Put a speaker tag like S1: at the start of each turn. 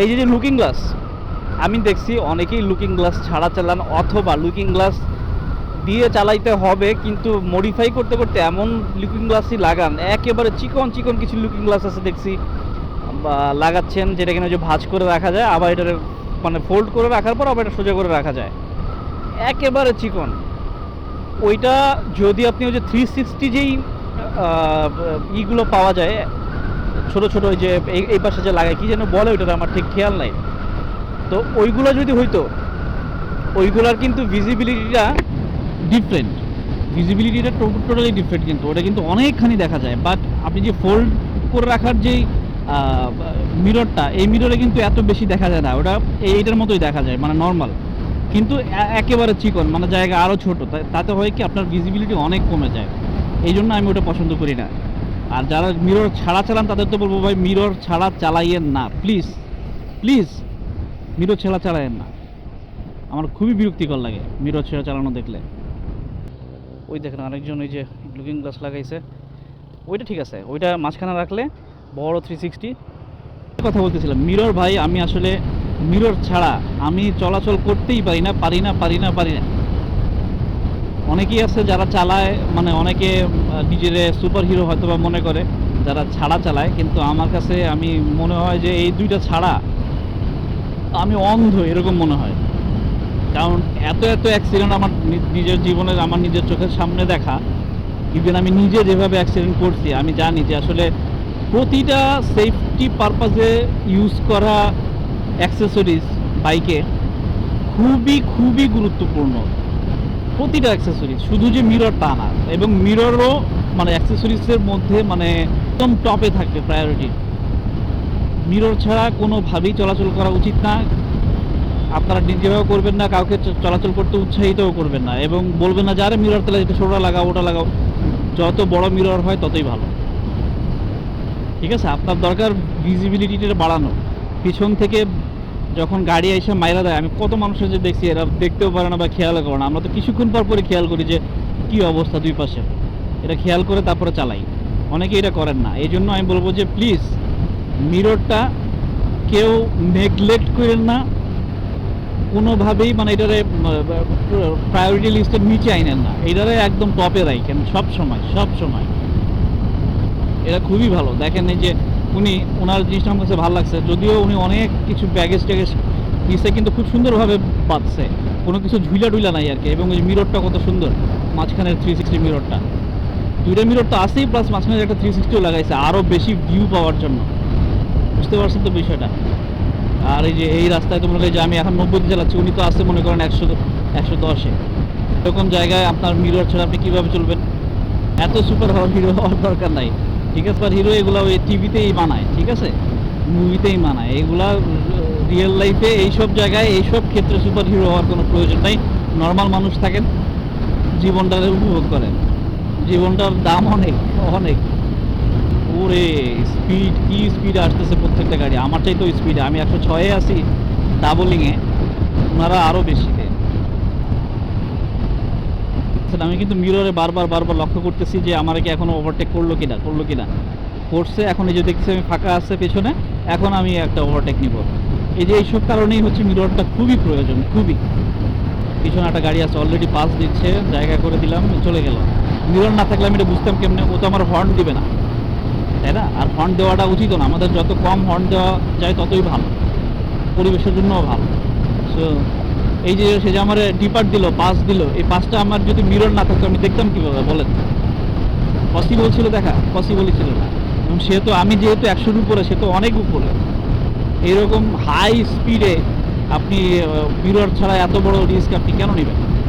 S1: এই যে looking glass আমি দেখছি অনেকেই লুকিং গ্লাস ছাড়া চালান অথবা লুকিং গ্লাস দিয়ে চালাইতে হবে, কিন্তু মডিফাই করতে করতে এমন লুকিং গ্লাসই লাগান। একেবারে চিকন চিকন কিছু লুকিং গ্লাস আছে দেখছি লাগাচ্ছেন, যেটা কিনা যে ভাঁজ করে রাখা যায়, আবার এটার মানে ফোল্ড করে রাখার পর আবার এটা সোজা করে রাখা যায়। একেবারে চিকন। ওইটা যদি আপনি ওই যে থ্রি সিক্সটি যেই ইগুলো পাওয়া যায় ছোট ছোট ওই যে এই পাশে যে লাগায়, কি যেন বলে ওইটা আমার ঠিক খেয়াল নাই। তো ওইগুলো যদি হইতো, ওইগুলার কিন্তু ভিজিবিলিটিটা ডিফারেন্ট ভিজিবিলিটিটা টোটালি ডিফারেন্ট কিন্তু। ওটা কিন্তু অনেকখানি দেখা যায়। বাট আপনি যে ফোল্ড করে রাখার যেই মিররটা এই মিররে কিন্তু এত বেশি দেখা যায় না। ওটা এই- এইটার মতোই দেখা যায় মানে নর্মাল কিন্তু একেবারে চিকন মানে জায়গা আরও ছোট। তাতে হয় কি আপনার ভিজিবিলিটি অনেক কমে যায়। এই জন্য আমি ওটা পছন্দ করি না। আর যারা মিরর ছাড়া চালান, তাদের তো বলব ভাই মিরর ছাড়া চালাইয়েন না। প্লিজ প্লিজ মিরর ছাড়া চালাইয়েন না। আমার খুবই বিরক্তিকর লাগে মিরর ছেড়ে চালানো দেখলে। ওই দেখেন আরেকজন ওই যে লুকিং গ্লাস লাগাইছে। ওইটা ঠিক আছে, ওইটা মাঝখানে রাখলে বড় থ্রি সিক্সটি কথা বলতেছিলাম মিরর ভাই, আমি আসলে মিরর ছাড়া, আমি চলাচল করতেই পারি না পারি না পারি না পারি না। অনেকেই আছে যারা চালায় মানে অনেকে নিজের সুপার হিরো হয়তো বা মনে করে, যারা ছাড়া চালায়, কিন্তু আমার কাছে আমি মনে হয় যে এই দুইটা ছাড়া আমি অন্ধ, এরকম মনে হয়। কারণ এত এত অ্যাক্সিডেন্ট আমার নিজের জীবনের, আমার নিজের চোখের সামনে দেখা ইভেন আমি নিজে যেভাবে অ্যাক্সিডেন্ট করছি, আমি জানি যে আসলে প্রতিটা সেফটি পারপাসে ইউজ করা অ্যাক্সেসরিজ বাইকে খুবই খুবই গুরুত্বপূর্ণ। প্রতিটা অ্যাক্সেসরিজ শুধু যে মিরর তা না, এবং মিররও মানে অ্যাক্সেসরিজের মধ্যে মানে একদম টপে থাকবে প্রায়োরিটি মিরর ছাড়া কোনোভাবেই চলাচল করা উচিত না। আপনারা নিজেরাও করবেন না, কাউকে চলাচল করতে উৎসাহিতও করবেন না, এবং বলবেন না যে, আরে মিরর তাহলে এটা ছোটা লাগাও, ওটা লাগাও। যত বড় মিরর হয়, ততই ভালো। ঠিক আছে? আপনার দরকার ভিজিবিলিটিটা বাড়ানো। পিছন থেকে যখন গাড়ি এসে মাইরা দেয়, আমি কত মানুষের যে দেখছি, এরা দেখতেও পারে না বা খেয়ালও করে না। আমরা তো কিছুক্ষণ পর পরে খেয়াল করি যে, কি অবস্থা দুই পাশে। এটা খেয়াল করে তারপরে চালাই। অনেকে এটা করেন না। এই জন্য আমি বলব যে প্লিজ মিররটা কেউ নেগলেক্ট করেন না। কোনোভাবেই মানে এটারে প্রায়োরিটি লিস্টের নিচে আইনেন না। এটারে একদম টপে রাখেন। সব সময় সব সময় এটা খুবই ভালো। দেখেন এই যে উনি ওনার জিনিসটা আমার কাছে ভালো লাগছে। যদিও উনি অনেক কিছু ব্যাগেজ ট্যাগেজ নিচে কিন্তু খুব সুন্দরভাবে বাঁধছে। কোনো কিছু ঝুলা টুইলা নাই আর কি, এবং ওই মিররটা কত সুন্দর। মাঝখানের থ্রি সিক্সটি মিররটা দুইটা মিরর তো আছেই প্লাস মাঝখানে একটা থ্রি সিক্সটিও লাগাইছে আরও বেশি ভিউ পাওয়ার জন্য। বুঝতে পারছেন তো বিষয়টা? আর এই যে এই রাস্তায় তো মনে যে আমি এখন নব্বইতে চালাচ্ছি উনি তো আসছে মনে করেন একশো একশো দশে। এরকম জায়গায় আপনার মিরর ছাড়া আপনি কীভাবে চলবেন? এত সুপার হওয়ার হিরো হওয়ার দরকার নাই। ঠিক আছে? আর হিরো এগুলো ওই টিভিতেই বানায়, ঠিক আছে? মুভিতেই বানায়। এগুলা রিয়েল লাইফে এইসব জায়গায় এইসব ক্ষেত্রে সুপার হিরো হওয়ার কোনো প্রয়োজন নাই। নর্মাল মানুষ থাকেন, জীবনটাকে উপভোগ করেন। জীবনটার দাম অনেক অনেক। ওরে স্পিড কি স্পিড আসতেছে প্রত্যেকটা গাড়ি? আমার চাই তো স্পিড আমি একশো ছয়ে আছি ডাবলিংয়ে ওনারা আরও বেশি বেশিতে আচ্ছা, আমি কিন্তু মিররে বারবার বারবার লক্ষ্য করতেছি যে আমার কি এখনও ওভারটেক করল কিনা করল কিনা। করছে এখন এই যে দেখছি আমি ফাঁকা আছে পেছনে এখন আমি একটা ওভারটেক নিব। এই যে এইসব কারণেই হচ্ছে মিররটা খুবই প্রয়োজন খুবই। পিছনে একটা গাড়ি আছে অলরেডি পাস দিচ্ছে জায়গা করে দিলাম চলে গেল মিরর না থাকলে আমি এটা বুঝতাম কেমনে ও তো আমার হর্ন দিবে না। তাই না? আর হর্ন দেওয়াটা উচিত না আমাদের যত কম হর্ন দেওয়া যায় ততই ভালো। পরিবেশের জন্যও ভালো। সো এই যে সে যে আমার ডিপার দিল পাস দিল, এই পাসটা আমার যদি মিরর না থাকতো, আমি দেখতাম কীভাবে? বলেন। পসিবল ছিল দেখা পসিবলই ছিল না। এবং সে তো, আমি যেহেতু একশোর উপরে, সে তো অনেক উপরে। এরকম হাই স্পিডে আপনি মিরর ছাড়া এত বড় রিস্ক আপনি কেন নেবেন?